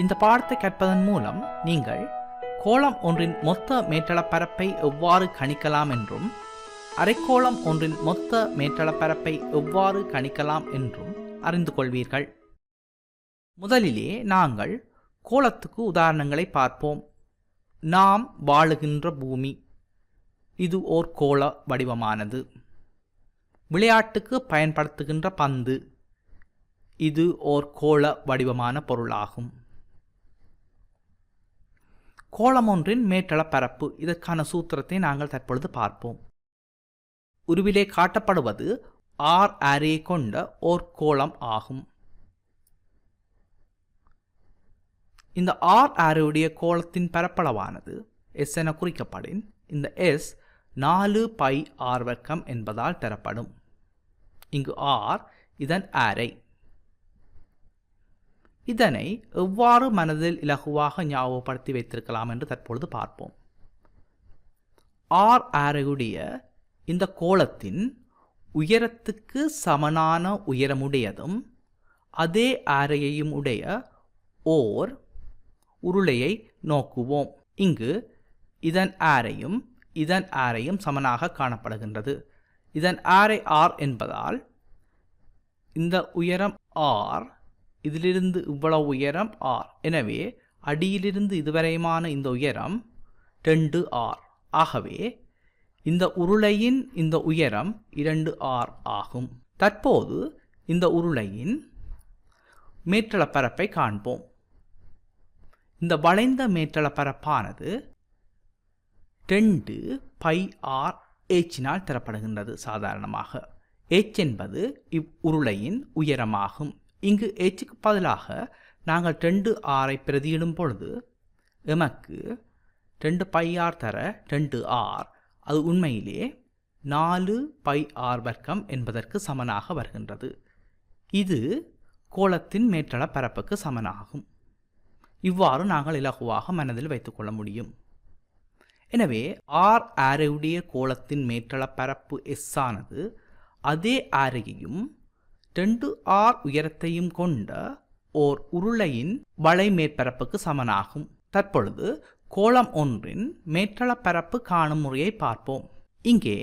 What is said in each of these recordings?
இந்த பாடத்தை கேட்பதன் மூலம் நீங்கள் கோளம் ஒன்றின் மொத்த மேற்றளப்பரப்பை எவ்வாறு கணிக்கலாம் என்றும் அரைக்கோளம் ஒன்றின் மொத்த மேற்றளப்பரப்பை எவ்வாறு கணிக்கலாம் என்றும் அறிந்து கொள்வீர்கள். முதலிலே நாங்கள் கோலத்துக்கு உதாரணங்களை பார்ப்போம். நாம் வாழுகின்ற பூமி இது ஓர் கோள வடிவமானது. விளையாட்டுக்கு பயன்படுத்துகின்ற பந்து இது ஓர் கோள வடிவமான பொருளாகும். கோளமொன்றின் மேற்றள பரப்பு. இதற்கான சூத்திரத்தை நாங்கள் தற்பொழுது பார்ப்போம். உருவிலே காட்டப்படுவது ஆர் அரே கொண்ட ஓர் கோளம் ஆகும். இந்த ஆர் ஆரோடைய கோளத்தின் பரப்பளவானது எஸ் என குறிக்கப்படின் இந்த எஸ் நாலு பை ஆர் வர்க்கம் என்பதால் தரப்படும் இங்கு ஆர் இதன் அரை இதனை எவ்வாறு மனதில் இலகுவாக ஞாபகப்படுத்தி வைத்திருக்கலாம் என்று தற்பொழுது பார்ப்போம். ஆர் ஆரையுடைய இந்த கோலத்தின் உயரத்துக்கு சமனான உயரமுடையதும் அதே ஆரையையும் உடைய ஓர் உருளையை நோக்குவோம். இங்கு இதன் ஆரையும் இதன் ஆரையும் சமனாக காணப்படுகின்றது. இதன் ஆரை ஆர் என்பதால் இந்த உயரம் ஆர் இதிலிருந்து இவ்வளவு உயரம் ஆர் எனவே அடியிலிருந்து இதுவரையுமான இந்த உயரம் ரெண்டு ஆர் ஆகவே இந்த உருளையின் இந்த உயரம் இரண்டு ஆர் ஆகும். தற்போது இந்த உருளையின் மேற்றளப் பரப்பை காண்போம். இந்த வளைந்த மேற்றள பரப்பானது ரெண்டு பை ஆர் ஏச்சினால் தரப்படுகின்றது சாதாரணமாக. ஏச் என்பது இவ் உருளையின் உயரமாகும். இங்கு எச்சுக்கு பதிலாக நாங்கள் ரெண்டு ஆரை பிரதியிடும் பொழுது எமக்கு ரெண்டு பை ஆர் தர ரெண்டு ஆர். அது உண்மையிலே நாலு பை ஆர் வர்க்கம் என்பதற்கு சமனாக வருகின்றது. இது கோலத்தின் மேற்றள பரப்புக்கு சமனாகும். இவ்வாறு நாங்கள் இலகுவாக மனதில் வைத்துக்கொள்ள முடியும். எனவே ஆர் ஆரையுடைய கோலத்தின் மேற்றள பரப்பு எஸ் ஆனது அதே ஆரையையும் ரெண்டு ஆர் உயரத்தையும் கொண்ட ஓர் உருளையின் வளை மேற்பரப்புக்கு சமனாகும். தற்பொழுது கோளம் ஒன்றின் மேற்றள பரப்பு காணும் முறையை பார்ப்போம். இங்கே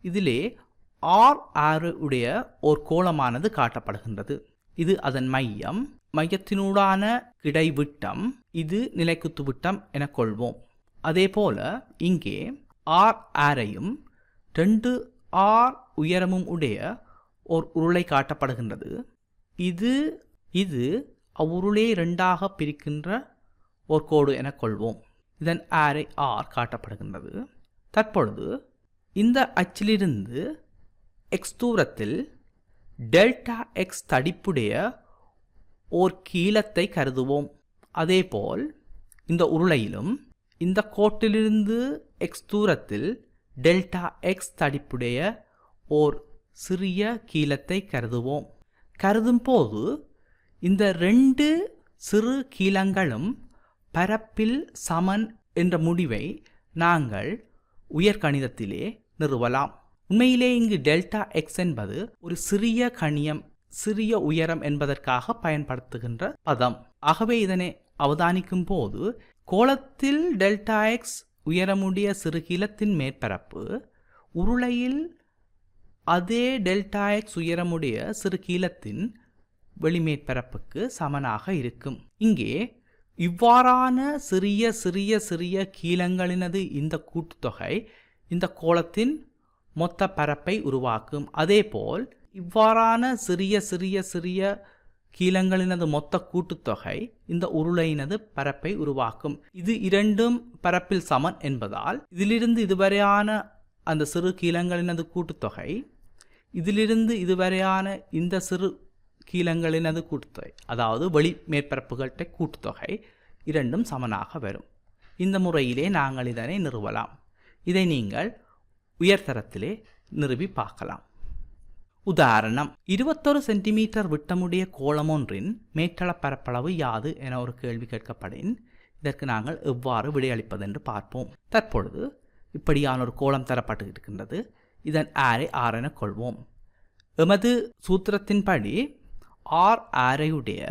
இதிலே ஆர் ஆறு உடைய ஓர் கோளமானது காட்டப்படுகின்றது. இது அதன் மையம் மையத்தினூடான கிடைவிட்டம் இது நிலைக்குத்து விட்டம் என கொள்வோம். அதே போல இங்கே ஆர் ஆரையும் ரெண்டு ஆர் உயரமும் உடைய ஓர் உருளை காட்டப்படுகின்றது. இது இது அவ்வுருளை ரெண்டாக பிரிக்கின்ற ஓர் கோடு என கொள்வோம். இதன் ஆரை ஆர் காட்டப்படுகின்றது. தற்பொழுது இந்த அச்சிலிருந்து எக்ஸ் தூரத்தில் டெல்டா எக்ஸ் தடிப்புடைய ஓர் கீழத்தை கருதுவோம். அதேபோல் இந்த உருளையிலும் இந்த கோட்டிலிருந்து எக்ஸ் தூரத்தில் டெல்டா எக்ஸ் தடிப்புடைய ஓர் சிறிய கீலத்தை கருதுவோம். கருதும் போது இந்த ரெண்டு சிறு கீலங்களும் பரப்பில் சமன் என்ற முடிவை நாங்கள் உயர்கணிதத்திலே நிறுவலாம். உண்மையிலே இங்கு டெல்டா எக்ஸ் என்பது ஒரு சிறிய கணியம் சிறிய உயரம் என்பதற்காக பயன்படுத்துகின்ற பதம். ஆகவே இதனை அவதானிக்கும் போது கோலத்தில் டெல்டா எக்ஸ் உயரமுடைய சிறு கீலத்தின் மேற்பரப்பு உருளையில் அதே டெல்டா எக்ஸ் உயரமுடைய சிறு கீலத்தின் வெளிமேற்பரப்புக்கு சமனாக இருக்கும். இங்கே இவ்வாறான சிறிய சிறிய சிறிய கீலங்களினது இந்த கூட்டுத்தொகை இந்த கோளத்தின் மொத்த பரப்பை உருவாக்கும். அதேபோல் இவ்வாறான சிறிய சிறிய சிறிய கீழங்களினது மொத்த கூட்டுத்தொகை இந்த உருளையினது பரப்பை உருவாக்கும். இது இரண்டும் பரப்பில் சமன் என்பதால் இதிலிருந்து இதுவரையான அந்த சிறு கீழங்களினது கூட்டுத்தொகை இதிலிருந்து இதுவரையான இந்த சிறு கீழங்களினது கூட்டுத்தொகை. அதாவது வெளி மேற்பரப்புகள்கிட்ட கூட்டுத்தொகை இரண்டும் சமனாக வரும். இந்த முறையிலே நாங்கள் இதனை நிறுவலாம். இதை நீங்கள் உயர்தரத்திலே நிறுவி பார்க்கலாம். உதாரணம் இருபத்தொரு சென்டிமீட்டர் விட்டமுடைய கோளமொன்றின் மேற்றள பரப்பளவு யாது என ஒரு கேள்வி கேட்கப்படின் இதற்கு நாங்கள் எவ்வாறு விடையளிப்பது என்று பார்ப்போம். தற்பொழுது இப்படியான ஒரு கோலம் தரப்பட்டு இருக்கின்றது. இதன் ஆரை ஆர் என கொள்வோம். எமது சூத்திரத்தின்படி ஆர் ஆரையுடைய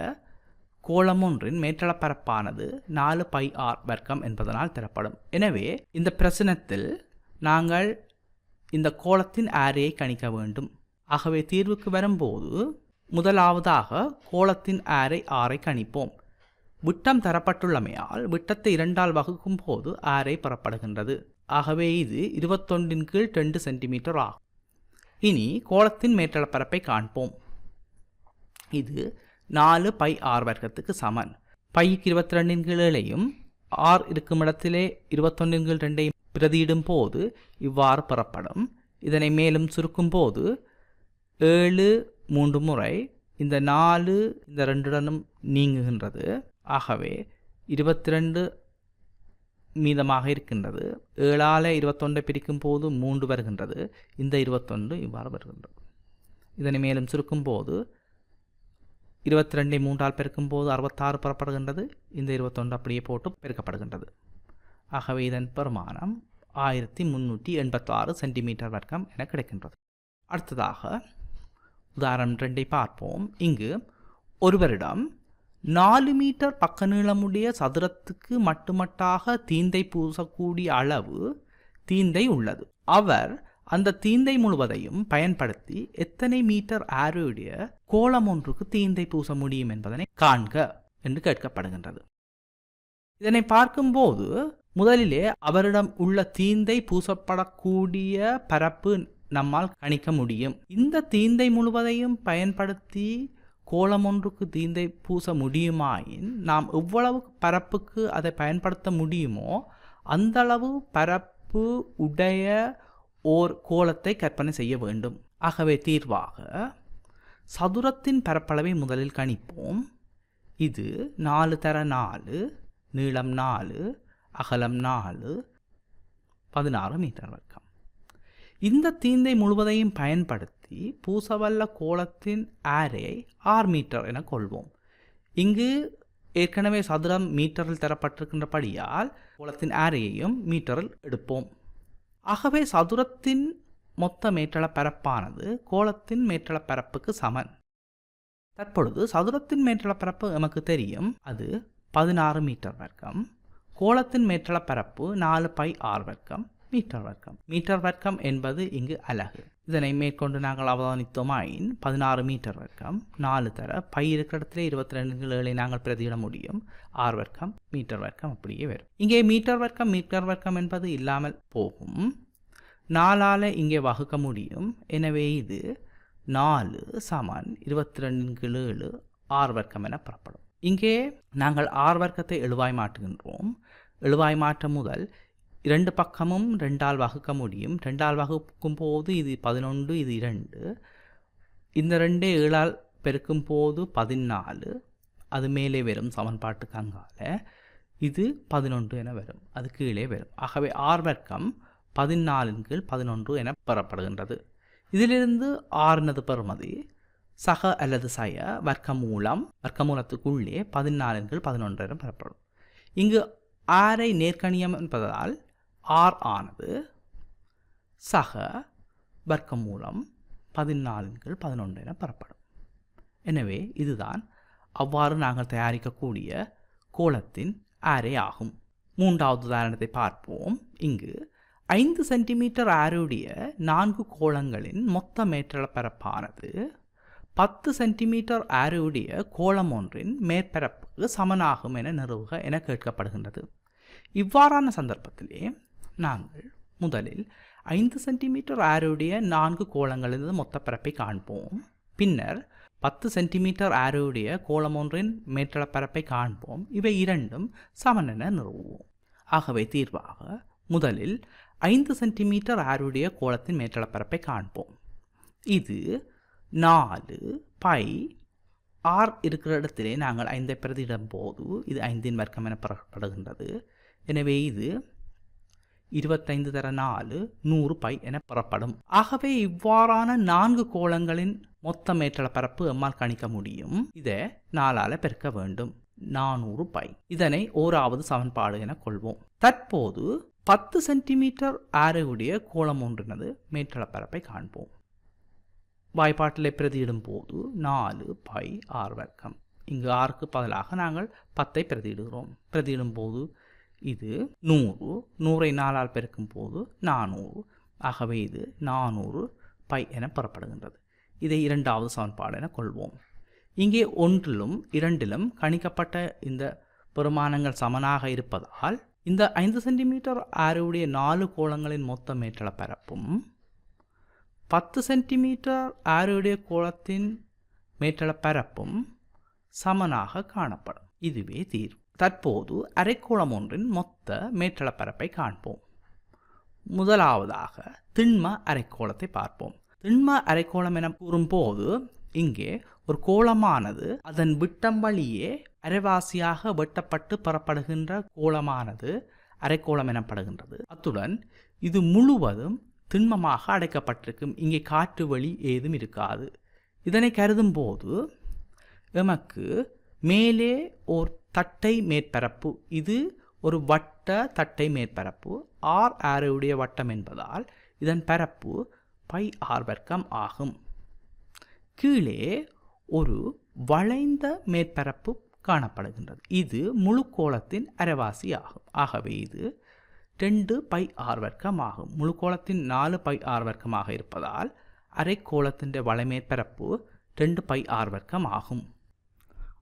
கோளம் ஒன்றின் மேற்றளப்பரப்பானது நாலு பை ஆர் வர்க்கம் என்பதனால் தரப்படும். எனவே இந்த பிரச்சனத்தில் நாங்கள் இந்த கோலத்தின் ஆரையை கணிக்க வேண்டும். ஆகவே தீர்வுக்கு வரும்போது முதலாவதாக கோளத்தின் ஆரை ஆரை கணிப்போம். விட்டம் தரப்பட்டுள்ளமையால் விட்டத்தை இரண்டால் வகுக்கும் போது ஆரை பெறப்படுகின்றது. ஆகவே இது இருபத்தொன்றின் கீழ் ரெண்டு சென்டிமீட்டர் ஆகும். இனி கோளத்தின் மேற்றளப்பரப்பை காண்போம். இது நாலு பை ஆர் வர்க்கத்துக்கு சமன். பைக்கு இருபத்தி ரெண்டின் கீழ் ஏழையும் ஆர் இருக்கும் இடத்திலே இருபத்தொன்றின் கீழ் ரெண்டையும் பிரதியிடும் போது இவ்வாறு பெறப்படும். இதனை மேலும் சுருக்கும் போது ஏழு மூன்று முறை இந்த நாலு இந்த ரெண்டுடனும் நீங்குகின்றது. ஆகவே இருபத்தி ரெண்டு மீதமாக இருக்கின்றது. ஏழால் இருபத்தொன்றை பிரிக்கும் போது மூன்று வருகின்றது. இந்த இருபத்தொன்று இவ்வாறு வருகின்றது. இதனை மேலும் சுருக்கும் போது இருபத்தி ரெண்டை மூன்றால் பெருக்கும் போது அறுபத்தாறு பெறப்படுகின்றது. இந்த இருபத்தொன்று அப்படியே போட்டு பெருக்கப்படுகின்றது. ஆகவே இதன் பெருமானம் ஆயிரத்தி முந்நூற்றி எண்பத்தாறு சென்டிமீட்டர் வர்க்கம் என கிடைக்கின்றது. அடுத்ததாக உதாரணம் ரெண்டை பார்ப்போம். இங்கு ஒருவரிடம் நாலு மீட்டர் பக்க நீளமுடைய சதுரத்துக்கு மட்டுமட்டாக தீந்தை பூசக்கூடிய அளவு தீந்தை உள்ளது. அவர் அந்த தீந்தை முழுவதையும் பயன்படுத்தி எத்தனை மீட்டர் ஆரோடைய கோலம் ஒன்றுக்கு தீந்தை பூச முடியும் என்பதனை காண்க என்று கேட்கப்படுகின்றது. இதனை பார்க்கும்போது முதலிலே அவரிடம் உள்ள தீந்தை பூசப்படக்கூடிய பரப்பு நம்மால் கணிக்க முடியும். இந்த தீந்தை முழுவதையும் பயன்படுத்தி கோலம் ஒன்றுக்கு தீந்தை பூச முடியுமாயின் நாம் எவ்வளவு பரப்புக்கு அதை பயன்படுத்த முடியுமோ அந்தளவு பரப்பு உடைய ஓர் கோலத்தை கற்பனை செய்ய வேண்டும். ஆகவே தீர்வாக சதுரத்தின் பரப்பளவை முதலில் கணிப்போம். இது நாலு தர நாலு நீளம் நாலு அகலம் நாலு பதினாறு மீட்டர் வர்க்கம். இந்த தீந்தை முழுவதையும் பயன்படுத்தி பூசவல்ல கோலத்தின் ஆரையை ஆறு மீட்டர் என கொள்வோம். இங்கு ஏற்கனவே சதுரம் மீட்டரில் தரப்பட்டிருக்கின்றபடியால் கோலத்தின் ஆரையையும் மீட்டரில் எடுப்போம். ஆகவே சதுரத்தின் மொத்த மேற்றள பரப்பானது கோலத்தின் மேற்றள பரப்புக்கு சமன். தற்பொழுது சதுரத்தின் மேற்றள பரப்பு நமக்கு தெரியும். அது பதினாறு மீட்டர் வர்க்கம். கோலத்தின் மேற்றள பரப்பு நாலு பை ஆறு வர்க்கம் மீட்டர் வர்க்கம். மீட்டர் வர்க்கம் என்பது இங்கு அலகு. இதனை மேற்கொண்டு நாங்கள் அவதானித்தோமாயின் பதினாறு மீட்டர் வர்க்கம் நாலு தர பை இருக்கிற இடத்துல இருபத்தி ரெண்டு நாங்கள் பிரதியிட முடியும். ஆறு வர்க்கம் மீட்டர் வர்க்கம் அப்படியே வரும். இங்கே மீட்டர் வர்க்கம் மீட்டர் வர்க்கம் என்பது இல்லாமல் போகும். நாலால் இங்கே வகுக்க முடியும். எனவே இது நாலு சமன் இருபத்தி ரெண்டு ஏழு ஆறு வர்க்கம் என புறப்படும். இங்கே நாங்கள் ஆறு வர்க்கத்தை எழுவாய் மாற்றுகின்றோம். எழுவாய் மாற்றம் முதல் இரண்டு பக்கமும் ரெண்டால் வகுக்க முடியும். ரெண்டால் வகுக்கும் போது இது பதினொன்று இது இரண்டு. இந்த ரெண்டே ஏழால் பெருக்கும் போது பதினாலு. அது மேலே வரும் சமன்பாட்டுக்கு அங்கால இது பதினொன்று என வரும். அது கீழே வரும். ஆகவே ஆர் வர்க்கம் பதினாலின் கீழ் பதினொன்று என பெறப்படுகின்றது. இதிலிருந்து ஆறுனது பெறுமதி சக அல்லது சய வர்க்கமூலம் வர்க்கமூலத்துக்குள்ளே பதினாலின் கீழ் பதினொன்று என பெறப்படும். இங்கு ஆரை நேர்கணியம் என்பதால் ஆர் ஆனது சக வர்க்கமூலம் பதினாலின் கீழ் பதினொன்று என பெறப்படும். எனவே இதுதான் அவ்வாறு நாங்கள் தயாரிக்கக்கூடிய கோலத்தின் ஆரே ஆகும். மூன்றாவது உதாரணத்தை பார்ப்போம். இங்கு ஐந்து சென்டிமீட்டர் ஆரோடைய நான்கு கோளங்களின் மொத்த மேற்றள பரப்பானது பத்து சென்டிமீட்டர் ஆரோடைய கோளம் ஒன்றின் மேற்பரப்புக்கு சமனாகும் என நிறுவுக என கேட்கப்படுகின்றது. இவ்வாறான சந்தர்ப்பத்திலே நாங்கள் முதலில் ஐந்து சென்டிமீட்டர் ஆரோடைய நான்கு கோளங்களிலிருந்து மொத்த பரப்பை காண்போம். பின்னர் பத்து சென்டிமீட்டர் ஆரோடைய கோலம் ஒன்றின் மேற்றள பரப்பை காண்போம். இவை இரண்டும் சமனென நிறுவுவோம். ஆகவே தீர்வாக முதலில் ஐந்து சென்டிமீட்டர் ஆருடைய கோலத்தின் மேற்றள பரப்பை காண்போம். இது நாலு பை ஆர் இருக்கிற இடத்திலே நாங்கள் ஐந்தை பிரதியிடும் போது இது ஐந்தின் வர்க்கம் என பெறப்படுகின்றது. எனவே இது இருபத்தைந்து தர நாலு நூறு பை என பெறப்படும். ஆகவே இவ்வாறான நான்கு கோளங்களின் மொத்த மேற்றள பரப்பு எம்மால் கணிக்க முடியும். இதை நாலால பெருக்க வேண்டும். நானூறு பை. இதனை ஓராவது சமன்பாடு என கொள்வோம். தற்போது பத்து சென்டிமீட்டர் ஆரையுடைய கோளம் ஒன்றினது மேற்றள பரப்பை காண்போம். வாய்ப்பாட்டில் பிரதியிடும் போது நாலு பை ஆறு வர்க்கம். இங்கு ஆறுக்கு பதிலாக நாங்கள் பத்தை பிரதியிடுகிறோம். பிரதியிடும் போது இது நூறு நூறை நாலால் பெருக்கும் போது நானூறு. ஆகவே இது நானூறு பை என பெறப்படுகின்றது. இதை இரண்டாவது சமன்பாடு என கொள்வோம். இங்கே ஒன்றிலும் இரண்டிலும் கணிக்கப்பட்ட இந்த பெருமானங்கள் சமனாக இருப்பதால் இந்த ஐந்து சென்டிமீட்டர் ஆரையுடைய நாலு கோளங்களின் மொத்த மேற்றள பரப்பும் பத்து சென்டிமீட்டர் ஆரையுடைய கோளத்தின் மேற்றள பரப்பும் சமனாக காணப்படும். இதுவே தீர்வு. தற்போது அரைக்கோளம் ஒன்றின் மொத்த மேற்றள பரப்பை காண்போம். முதலாவதாக திண்ம அரைக்கோளத்தை பார்ப்போம். திண்ம அரைக்கோளம் என கூறும்போது இங்கே ஒரு கோளமானது அதன் விட்டம் வழியே அரைவாசியாக வெட்டப்பட்டு பெறப்படுகின்ற கோளமானது அரைக்கோளம் எனப்படுகின்றது. அத்துடன் இது முழுவதும் திண்மமாக அடைக்கப்பட்டிருக்கும். இங்கே காற்று வழி ஏதும் இருக்காது. இதனை கருதும் போது எமக்கு மேலே ஓர் தட்டை மேற்பரப்பு. இது ஒரு வட்ட தட்டை மேற்பரப்பு. ஆர் ஆரையுடைய வட்டம் என்பதால் இதன் பரப்பு பை ஆர் வர்க்கம் ஆகும். கீழே ஒரு வளைந்த மேற்பரப்பு காணப்படுகின்றது. இது முழு கோலத்தின் அரைவாசி ஆகும். ஆகவே இது ரெண்டு பை ஆர் வர்க்கம் ஆகும். முழு கோலத்தின் நாலு பை ஆர் வர்க்கமாக இருப்பதால் அரைக்கோளத்தின் வளைமேற்பரப்பு ரெண்டு பை ஆர் வர்க்கம் ஆகும்.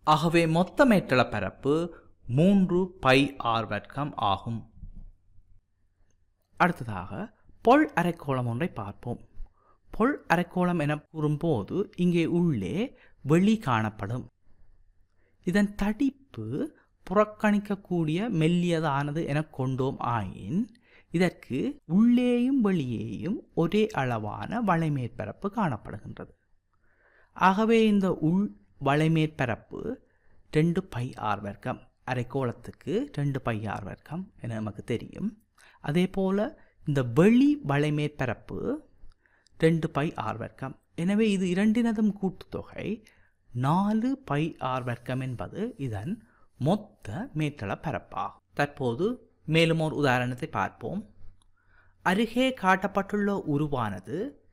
ஆகவே மொத்த மேற்றள பரப்பு மூன்று பை ஆர் வர்க்கம் ஆகும். அடுத்ததாக பொல் அரைக்கோளம் ஒன்றை பார்ப்போம். பொல் அரைக்கோளம் என கூறும்போது இங்கே உள்ளே வெளி காணப்படும். இதன் தடிப்பு புறக்கணிக்கக்கூடிய மெல்லியதானது என கொண்டோம் ஆயின் இதற்கு உள்ளேயும் வெளியேயும் ஒரே அளவான வளைமேற்பரப்பு காணப்படுகின்றது. ஆகவே இந்த உள் வளைமேற்பரப்பு ரெண்டு பை ஆர் வர்க்கம். அரைக்கோளத்துக்கு ரெண்டு பை ஆர் வர்க்கம் என நமக்கு தெரியும். அதே போல் இந்த வெளி வளைமேற்பரப்பு ரெண்டு பை ஆர் வர்க்கம். எனவே இது இரண்டினதும் கூட்டுத்தொகை. நாலு பை ஆர் வர்க்கம் என்பது இதன் மொத்த மேற்றள பரப்பாகும். தற்போது மேலும் ஒரு உதாரணத்தை பார்ப்போம். அருகே காட்டப்பட்டுள்ள உருவானது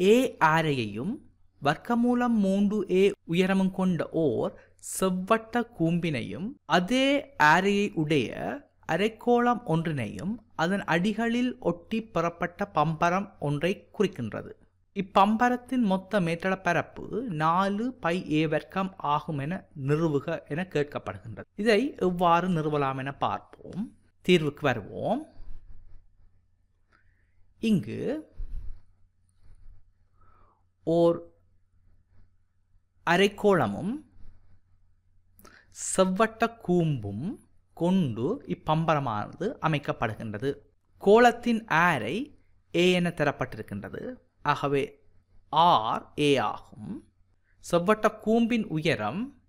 ஏ ஆரையையும் வர்க்கமூலம் மூன்று ஏ உயரமும் கொண்ட ஓர் செவ்வட்ட கூம்பினையும் அதே ஆரையை உடைய அரைக்கோளம் ஒன்றினையும் அதன் அடிகளில் ஒட்டி பெறப்பட்ட பம்பரம் ஒன்றை குறிக்கின்றது. இப்பம்பரத்தின் மொத்த மேற்றள பரப்பு நாலு பை ஏ வர்க்கம் ஆகும் என நிறுவுக என கேட்கப்படுகின்றது. இதை எவ்வாறு நிறுவலாம் என பார்ப்போம். தீர்வுக்கு வருவோம். இங்கு ஓர் அரைக்கோளமும் செவ்வட்ட கூம்பும் கொண்டு இப்பம்பரமானது அமைக்கப்படுகின்றது. கோளத்தின் ஆரை ஏ என தரப்பட்டிருக்கின்றது. ஆகவே ஆர் ஏ ஆகும். செவ்வட்ட கூம்பின் உயரம்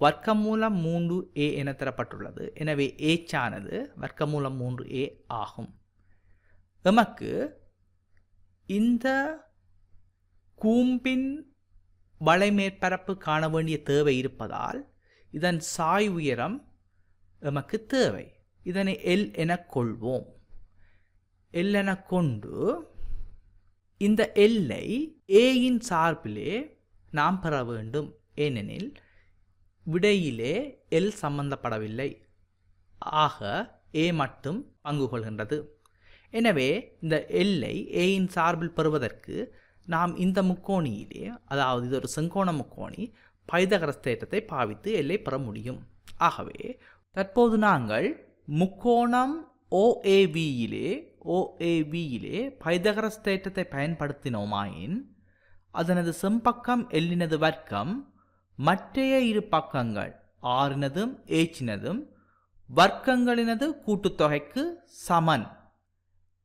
வர்க்கமூலம் மூன்று ஏ என தரப்பட்டுள்ளது. எனவே ஏச்சானது வர்க்கமூலம் மூன்று ஏ ஆகும். எமக்கு இந்த கூம்பின் வளைமேற்பரப்பு காண வேண்டிய தேவை இருப்பதால் இதன் சாய் உயரம் எமக்கு தேவை. இதனை எல் என கொள்வோம். எல் என கொண்டு இந்த எல்லை ஏயின் சார்பிலே நாம் பெற வேண்டும். ஏனெனில் விடையிலே எல் சம்பந்தப்படவில்லை. ஆக ஏ மட்டும் பங்கு கொள்கின்றது. எனவே இந்த எல்லை ஏயின் சார்பில் பெறுவதற்கு நாம் இந்த முக்கோணியிலே அதாவது இது ஒரு செங்கோண முக்கோணி பைதகரஸ் தேற்றத்தை பாவித்து எல்லை பெற முடியும். ஆகவே தற்போது நாங்கள் முக்கோணம் ஓஏவியிலே ஓஏவியிலே பைதகரஸ் தேற்றத்தை பயன்படுத்தினோமாயின் அதனது செம்பக்கம் எல்லினது வர்க்கம் மற்றைய இரு பக்கங்கள் ஆறினதும் ஏச்சினதும் வர்க்கங்களினது கூட்டுத்தொகைக்கு சமன்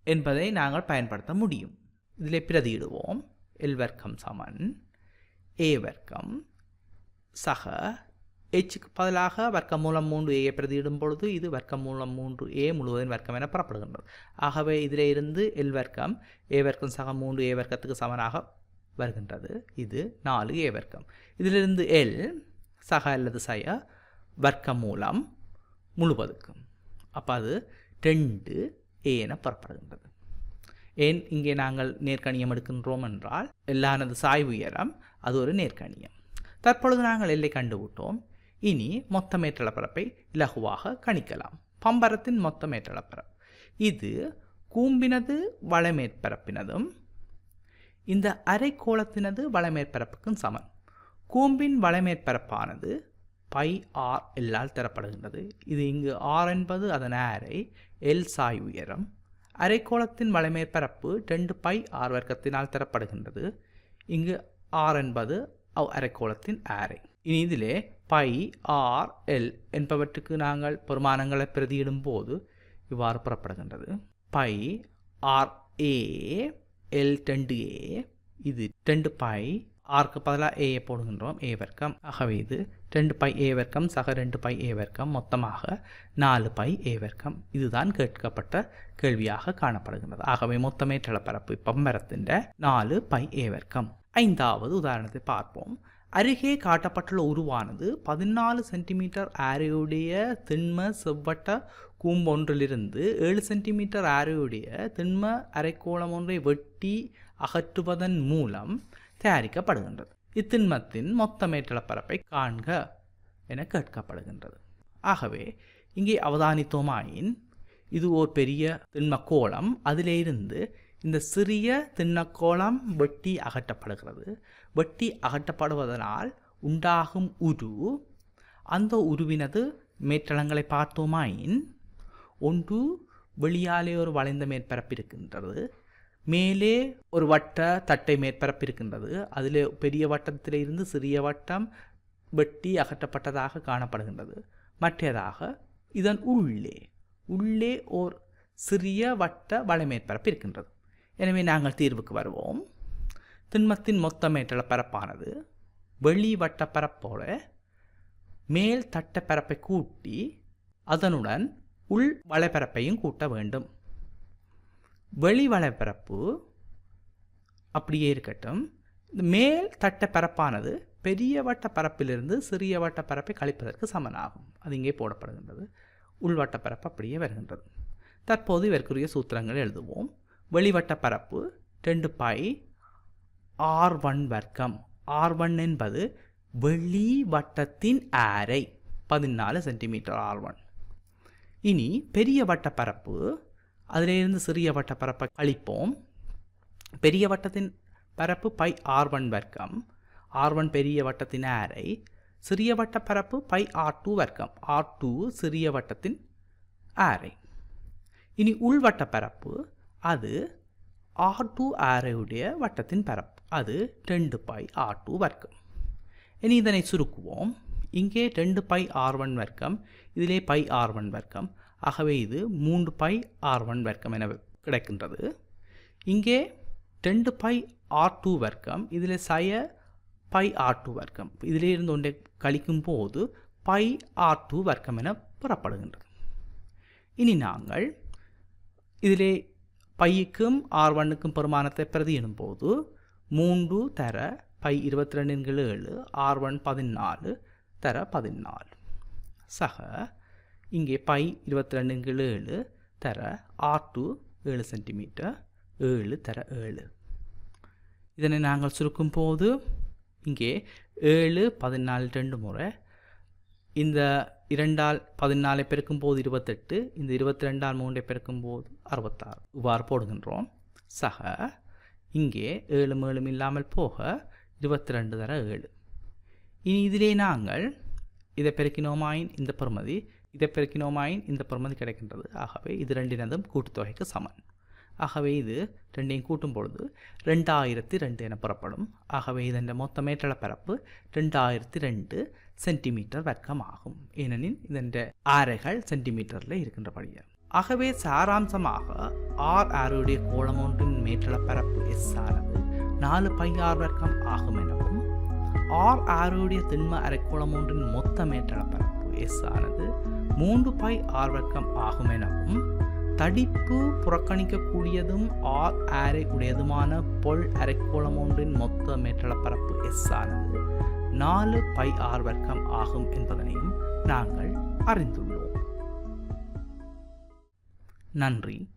என்பதை நாங்கள் பயன்படுத்த முடியும். இதில் பிரதியிடுவோம். எல் வர்க்கம் சமன் ஏ வர்க்கம் சக. எச்சுக்கு பதிலாக வர்க்கம் மூலம் மூன்று ஏயை பிரதியிடும் பொழுது இது வர்க்கம் மூலம் மூன்று ஏ முழுவதின் வர்க்கம் என பெறப்படுகின்றது. ஆகவே இதில் இருந்து எல் வர்க்கம் ஏ வர்க்கம் சக மூன்று ஏ வர்க்கத்துக்கு சமனாக வருகின்றது. இது நாலு ஏ வர்க்கம். இதிலிருந்து எல் சக அல்லது சய வர்க்கம் மூலம் முழுவதுக்கும். அப்போ அது ரெண்டு ஏ என பெறப்படுகின்றது. ஏன் இங்கே நாங்கள் நேர்கணியம் எடுக்கின்றோம் என்றால் எல்லானது சாய் உயரம் அது ஒரு நேர்கணியம் தற்பொழுது நாங்கள் எல்லை கண்டுவிட்டோம். இனி மொத்த மேற்றளப்பரப்பை இலகுவாக கணிக்கலாம். பம்பரத்தின் மொத்த மேற்றளப்பரப்பு. இது கூம்பினது வளமேற்பரப்பினதும் இந்த அரைக்கோளத்தினது வளமேற்பரப்புக்கும் சமன் கூம்பின் வளமேற்பரப்பானது பை ஆர் எல்லால் தரப்படுகின்றது. இது இங்கு ஆர் என்பது அதன் அரை எல் சாய் உயரம் அரைக்கோளத்தின் வளமேற்பரப்பு ரெண்டு பை ஆர் வர்க்கத்தினால் தரப்படுகின்றது. இங்கு ஆர் என்பது அவ் அரைக்கோளத்தின் ஆரை இனி இதிலே பை ஆர் எல் என்பவற்றுக்கு நாங்கள் பெருமானங்களை பிரதியிடும் போது இவ்வாறு புறப்படுகின்றது. பை ஆர் ஏ எல் ரெண்டு ஏ இது ரெண்டு பை ஆர்க்கு பதிலாக ஏயை போடுகின்றோம். ஏ வர்க்கம். ஆகவே இது ரெண்டு பை ஏ வர்க்கம் சக ரெண்டு பை ஏ வர்க்கம். மொத்தமாக நாலு பை ஏ வர்க்கம். இதுதான் கேட்கப்பட்ட கேள்வியாக காணப்படுகின்றது. ஆகவே மொத்தமே நிலப்பரப்பு. பம்பரத்தின் நாலு பை ஏ வர்க்கம். ஐந்தாவது உதாரணத்தை பார்ப்போம். அருகே காட்டப்பட்டுள்ள உருவானது பதினாலு சென்டிமீட்டர் ஆரையுடைய திண்ம செவ்வட்ட கூம்பொன்றிலிருந்து ஏழு சென்டிமீட்டர் ஆரையுடைய திண்ம அரைக்கோளம் ஒன்றை வெட்டி அகற்றுவதன் மூலம் தயாரிக்கப்படுகின்றது. இத்திண்மத்தின் மொத்த மேற்றளப்பரப்பை காண்க என கேட்கப்படுகின்றது. ஆகவே இங்கே அவதானித்தோமாயின் இது ஓர் பெரிய திண்மக்கோளம். அதிலிருந்து இந்த சிறிய திண்ணக்கோளம் வெட்டி அகற்றப்படுகிறது. வெட்டி அகற்றப்படுவதனால் உண்டாகும் உரு அந்த உருவினது மேற்றளங்களை பார்த்தோமாயின் ஒன்று வெளியாலே ஒரு வளைந்த மேற்பரப்பு இருக்கின்றது மேலே ஒரு வட்ட தட்டை மேற்பரப்பு இருக்கின்றது அதில் பெரிய வட்டத்தில் இருந்து சிறிய வட்டம் வெட்டி அகற்றப்பட்டதாக காணப்படுகின்றது. மற்றதாக இதன் உள்ளே உள்ளே ஓர் சிறிய வட்ட வளைமேற்பரப்பு இருக்கின்றது எனவே நாங்கள் தீர்வுக்கு வருவோம். திண்மத்தின் மொத்த மேற்றள பரப்பானது வெளி வட்ட பரப்போட மேல் தட்ட பரப்பை கூட்டி அதனுடன் உள் வளைப்பரப்பையும் கூட்ட வேண்டும். வெளிவளப்பரப்பு அப்படியே இருக்கட்டும். இந்த மேல் தட்ட பரப்பானது பெரிய வட்ட பரப்பிலிருந்து சிறிய வட்ட பரப்பை கழிப்பதற்கு சமனாகும். அது இங்கே போடப்படுகின்றது. உள்வட்ட பரப்பு அப்படியே வருகின்றது. தற்போது இதற்குரிய சூத்திரங்கள் எழுதுவோம். வெளிவட்ட பரப்பு ரெண்டு பை ஆர் ஒன் வர்க்கம். ஆர் ஒன் என்பது வெளி வட்டத்தின் ஆரை. பதினாலு சென்டிமீட்டர் ஆர் ஒன். இனி பெரிய வட்ட பரப்பு அதிலிருந்து சிறிய வட்ட பரப்பை கழிப்போம் பெரிய வட்டத்தின் பரப்பு பை ஆர் ஒன் வர்க்கம். ஆர் ஒன் பெரிய வட்டத்தின் ஆரை சிறிய வட்ட பரப்பு பை ஆர் டூ வர்க்கம். ஆர் டூ சிறிய வட்டத்தின் ஆரை இனி உள்வட்ட பரப்பு அது ஆர் டூ ஆரையுடைய வட்டத்தின் பரப்பு. அது ரெண்டு பை ஆர் டூ வர்க்கம். இனி இதனை சுருக்குவோம். இங்கே ரெண்டு பை ஆர் ஒன் வர்க்கம் இதிலே பை ஆர் ஒன் வர்க்கம். ஆகவே இது மூன்று பை ஆர் ஒன் வர்க்கம் என கிடைக்கின்றது. இங்கே ரெண்டு பை ஆர் டூ வர்க்கம் இதில் சய பை ஆர் டூ வர்க்கம். இதிலே இருந்து ஒன்றை கழிக்கும் போது பை ஆர் டூ வர்க்கம் என பெறப்படுகின்றது. இனி நாங்கள் இதிலே பைக்கும் ஆர் ஒன்னுக்கும் பெருமானத்தை பிரதியிடும் போது மூன்று தர பை இருபத்தி ரெண்டு ஏழு ஆர் ஒன் பதினாலு தர பதினாலு. சக இங்கே பை இருபத்தி ரெண்டு ஏழு தர ஆர் டூ ஏழு சென்டிமீட்டர் ஏழு தர ஏழு. இதனை நாங்கள் சுருக்கும் போது இங்கே ஏழு பதினாலு ரெண்டு முறை இந்த இரண்டால் பதினாலை பெருக்கும் போது இருபத்தெட்டு இந்த இருபத்தி ரெண்டால் மூன்றை பெருக்கும் போது அறுபத்தாறு. இவ்வாறு போடுகின்றோம். சக இங்கே ஏழு மேலும் இல்லாமல் போக இருபத்தி ரெண்டு தர ஏழு. இனி இதிலே நாங்கள் இதை பெருக்கினோமாயின் இந்த பெருமதி இதை பெருக்கினோமாயின் இந்த பிரமதி கிடைக்கின்றது. ஆகவே இது ரெண்டினதும் கூட்டுத்தொகைக்கு சமன். ஆகவே இது ரெண்டையும் கூட்டும் பொழுது ரெண்டாயிரத்தி ரெண்டு என புறப்படும். ஆகவே இதன் மொத்த மேற்றள பரப்பு ரெண்டாயிரத்தி ரெண்டு சென்டிமீட்டர் வர்க்கம் ஆகும் ஏனெனில் இதன் ஆரைகள் சென்டிமீட்டரில் இருக்கின்றபடியே. ஆகவே சாராம்சமாக ஆர் ஆருடைய கோளம் ஒன்றின் மேற்றள பரப்பு எஸ் ஆனது நாலு பை ஆர் வர்க்கம் ஆகும் எனவும் ஆர் ஆருடைய திண்ம அரைக்கோளம் ஒன்றின் மொத்த மேற்றள பரப்பு எஸ் ஆனது மூன்று பை ஆர் வர்க்கம் ஆகும் எனவும் தடிப்பு புறக்கணிக்கக்கூடியதும் ஆர் ஆரை உடையதுமான பொல் அரைக்கோளம் ஒன்றின் மொத்த மேற்றள பரப்பு எஸ் ஆனது நாலு பை ஆர் வர்க்கம் ஆகும் என்பதனையும் நாங்கள் அறிந்துள்ளோம். நன்றி.